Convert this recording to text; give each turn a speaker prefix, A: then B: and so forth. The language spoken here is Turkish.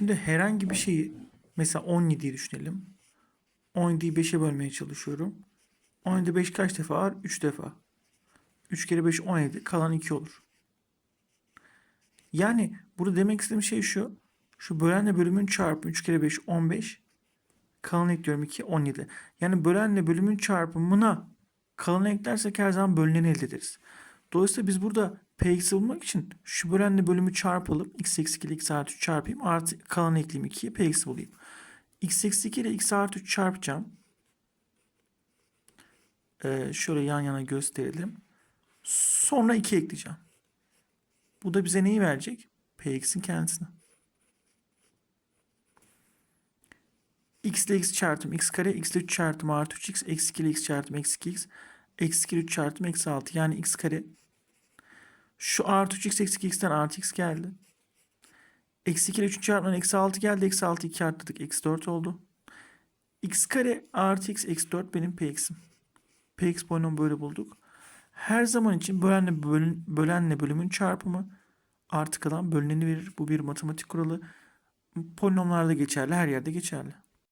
A: Şimdi herhangi bir şeyi mesela 17'yi düşünelim. 17'yi 5'e bölmeye çalışıyorum. 17'de 5 kaç defa var? 3 defa. 3 kere 5 17. Kalan 2 olur. Yani burada demek istediğim şey şu. Şu bölenle bölümün çarpımı 3 kere 5 15. Kalan ekliyorum 2 17. Yani bölenle bölümün çarpımına kalanı eklersek her zaman bölüneni elde ederiz. Dolayısıyla biz burada px'i bulmak için şu bölenle bölümü çarpalım. x eksi 2 ile x artı 3 çarpayım. Artı kalanı ekleyeyim 2'ye px'i bulayım. x eksi 2 ile x artı 3 çarpacağım. Ee, şöyle yan yana gösterelim. Sonra 2 ekleyeceğim. Bu da bize neyi verecek? Px'in kendisini. x ile x çarptım x kare x ile 3 çarptım artı 3x eksi 2 ile x çarptım eksi 2x eksi 2 ile 3 çarptım eksi 6 yani x kare şu artı 3x eksi 2x'ten artı x geldi. Eksi 2 ile 3 çarpımdan eksi 6 geldi. Eksi 6 2 arttırdık. Eksi 4 oldu. x kare artı x eksi 4 benim px'im. px boyunun böyle bulduk. Her zaman için bölenle, bölün, bölenle bölümün çarpımı artı kalan bölüneni verir. Bu bir matematik kuralı. Polinomlarda geçerli, her yerde geçerli.